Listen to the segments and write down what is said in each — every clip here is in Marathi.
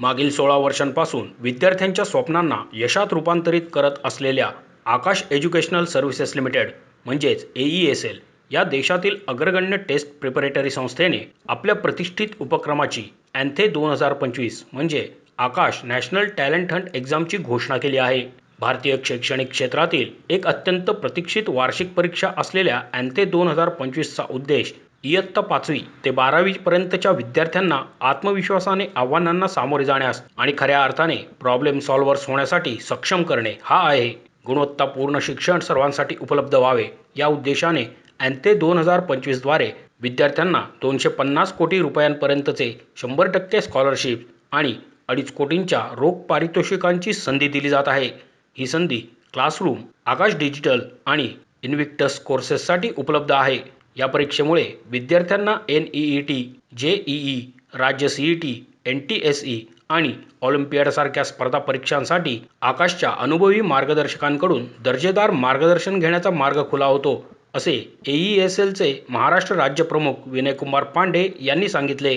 मागील सोळा वर्षांपासून विद्यार्थ्यांच्या स्वप्नांना यशात रूपांतरित करत असलेल्या आकाश एज्युकेशनल सर्व्हिसेस लिमिटेड म्हणजेच ए ई एस एल या देशातील अग्रगण्य टेस्ट प्रिपरेटरी संस्थेने आपल्या प्रतिष्ठित उपक्रमाची अँथे दोन हजार पंचवीस म्हणजे आकाश नॅशनल टॅलेंट हंट एक्झामची घोषणा केली आहे. भारतीय शैक्षणिक क्षेत्रातील एक अत्यंत प्रतीक्षित वार्षिक परीक्षा असलेल्या अँथे दोन हजार पंचवीसचा उद्देश इयत्ता पाचवी ते बारावीपर्यंतच्या विद्यार्थ्यांना आत्मविश्वासाने आव्हानांना सामोरे जाण्यास आणि खऱ्या अर्थाने प्रॉब्लेम सॉल्व्हर्स होण्यासाठी सक्षम करणे हा आहे गुणवत्तापूर्ण शिक्षण सर्वांसाठी उपलब्ध व्हावे. या उद्देशाने अँते दोन हजार पंचवीसद्वारे विद्यार्थ्यांना दोनशे पन्नास कोटी रुपयांपर्यंतचे शंभर टक्के स्कॉलरशिप आणि अडीच कोटींच्या रोख पारितोषिकांची संधी दिली जात आहे. ही संधी क्लासरूम आकाश डिजिटल आणि इन्व्हिक्टस कोर्सेससाठी उपलब्ध आहे. या परीक्षेमुळे विद्यार्थ्यांना N E E T J E E राज्य C E T N T S E आणि ऑलिम्पियाडसारख्या स्पर्धा परीक्षांसाठी आकाशच्या अनुभवी मार्गदर्शकांकडून दर्जेदार मार्गदर्शन घेण्याचा मार्ग खुला होतो असे ए ई एस एलचे महाराष्ट्र राज्य प्रमुख विनयकुमार पांडे यांनी सांगितले.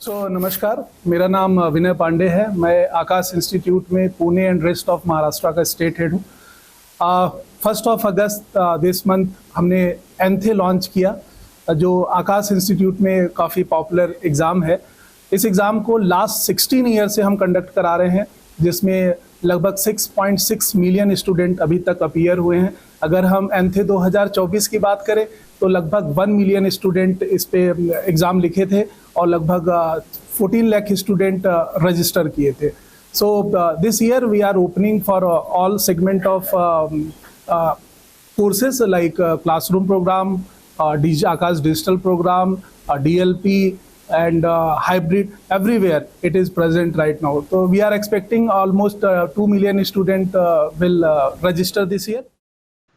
सो नमस्कार. मेरा नाम विनय पांडे है. मैं आकाश इंस्टीट्यूट में Pune and rest of Maharashtra का स्टेट हेड हूँ। First of August this month हमने एंथे लॉन्च किया, जो आकाश इंस्टीट्यूट में काफ़ी पॉपुलर एग्ज़ाम है। इस एग्ज़ाम को लास्ट 16 ईयर से हम कंडक्ट करा रहे हैं, जिसमें लगभग 6.6 मिलियन स्टूडेंट अभी तक अपीयर हुए हैं। अगर हम एंथे 2024 की बात करें तो लगभग 1 मिलियन स्टूडेंट इस पे एग्ज़ाम लिखे थे और लगभग फोर्टीन लाख स्टूडेंट रजिस्टर किए थे। So this year we are opening for all segment of courses like uh, classroom program, uh, DJ, Akash digital program, uh, DLP, and uh, hybrid. Everywhere it is present right now. So we are expecting almost uh, 2 million student uh, will uh, register this year.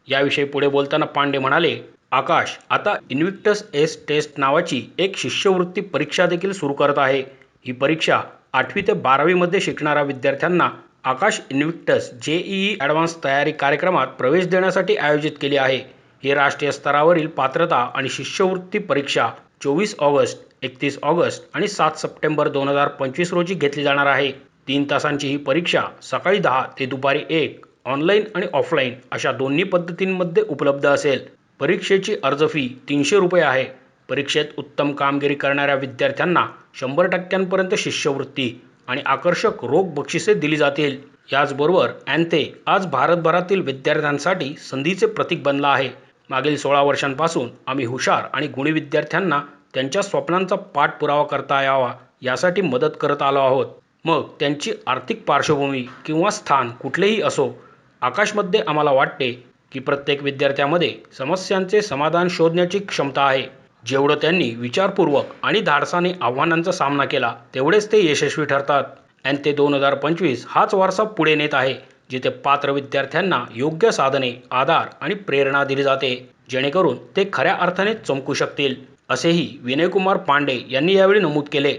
याविषयी पुढे बोलताना पांडे म्हणाले आकाश आता इन्व्हिक्टस एस टेस्ट नावाची एक शिष्यवृत्ती परीक्षा देखील सुरू करत आहे ही परीक्षा आठवी ते बारावीमध्ये शिकणाऱ्या विद्यार्थ्यांना आकाश इन्व्हिक्टस जेईई ॲडव्हान्स तयारी कार्यक्रमात प्रवेश देण्यासाठी आयोजित केली आहे. ही राष्ट्रीय स्तरावरील पात्रता आणि शिष्यवृत्ती परीक्षा चोवीस ऑगस्ट एकतीस ऑगस्ट आणि सात सप्टेंबर दोन हजार पंचवीस रोजी घेतली जाणार आहे. तीन तासांची ही परीक्षा सकाळी दहा ते दुपारी एक ऑनलाईन आणि ऑफलाईन अशा दोन्ही पद्धतींमध्ये उपलब्ध असेल. परीक्षेची अर्ज फी तीनशे रुपये आहे. परीक्षेत उत्तम कामगिरी करणाऱ्या विद्यार्थ्यांना शंभर टक्क्यांपर्यंत शिष्यवृत्ती आणि आकर्षक रोख बक्षिसे दिली जातील. याचबरोबर अँथे आज भारतभरातील विद्यार्थ्यांसाठी संधीचे प्रतीक बनला आहे. मागील सोळा वर्षांपासून आम्ही हुशार आणि गुणी विद्यार्थ्यांना त्यांच्या स्वप्नांचा पाठपुरावा करता यावा यासाठी मदत करत आलो आहोत. मग त्यांची आर्थिक पार्श्वभूमी किंवा स्थान कुठलेही असो आकाशमध्ये आम्हाला वाटते की प्रत्येक विद्यार्थ्यामध्ये समस्यांचे समाधान शोधण्याची क्षमता आहे. जेवढं त्यांनी विचारपूर्वक आणि धाडसाने आव्हानांचा सामना केला तेवढेच ते यशस्वी ठरतात. आणि ते दोन हजार पंचवीस हाच वारसा पुढे नेत आहे जिथे पात्र विद्यार्थ्यांना योग्य साधने आधार आणि प्रेरणा दिली जाते जेणेकरून ते खऱ्या अर्थाने चमकू शकतील असेही विनयकुमार पांडे यांनी यावेळी नमूद केले.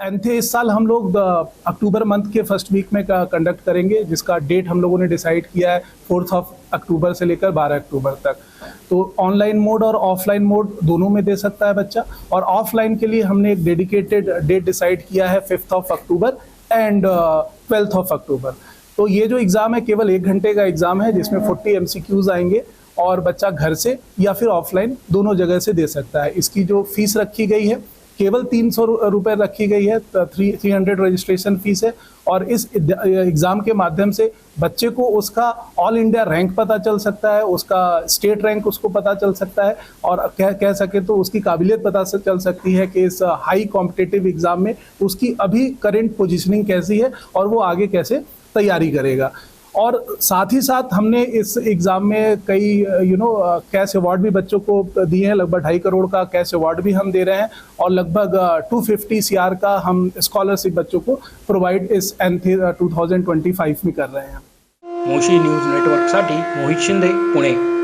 एंथे इस साल हम लोग अक्टूबर मंथ के फ़र्स्ट वीक में कंडक्ट करेंगे, जिसका डेट हम लोगों ने डिसाइड किया है फोर्थ ऑफ़ अक्टूबर से लेकर 12 अक्टूबर तक। तो ऑनलाइन मोड और ऑफलाइन मोड दोनों में दे सकता है बच्चा। और ऑफलाइन के लिए हमने एक डेडिकेटेड डेट डिसाइड किया है fifth of October and twelfth of October. तो ये जो एग्ज़ाम है, केवल एक घंटे का एग्ज़ाम है, जिसमें फोर्टी एम आएँगे और बच्चा घर से या फिर ऑफलाइन दोनों जगह से दे सकता है। इसकी जो फ़ीस रखी गई है केवल तीन सौ रुपये रखी गई है three three hundred registration fees है, और इस एग्ज़ाम के माध्यम से बच्चे को उसका ऑल इंडिया रैंक पता चल सकता है, उसका स्टेट रैंक उसको पता चल सकता है, और कह कह सके तो उसकी काबिलियत पता चल सकती है कि इस हाई कॉम्पिटेटिव एग्ज़ाम में उसकी अभी करेंट पोजिशनिंग कैसी है, और वो आगे कैसे तैयारी करेगा। और साथ ही साथ हमने इस एग्ज़ाम में कई यू नो कैश अवार्ड भी बच्चों को दिए हैं। लगभग ढाई करोड़ का कैश अवार्ड भी हम दे रहे हैं और लगभग टू फिफ्टी सी का हम स्कॉलरशिप बच्चों को provide is in two thousand twenty five में कर रहे हैं। मोशी न्यूज़ नेटवर्कसाठी मोहित शिंदे, पुणे।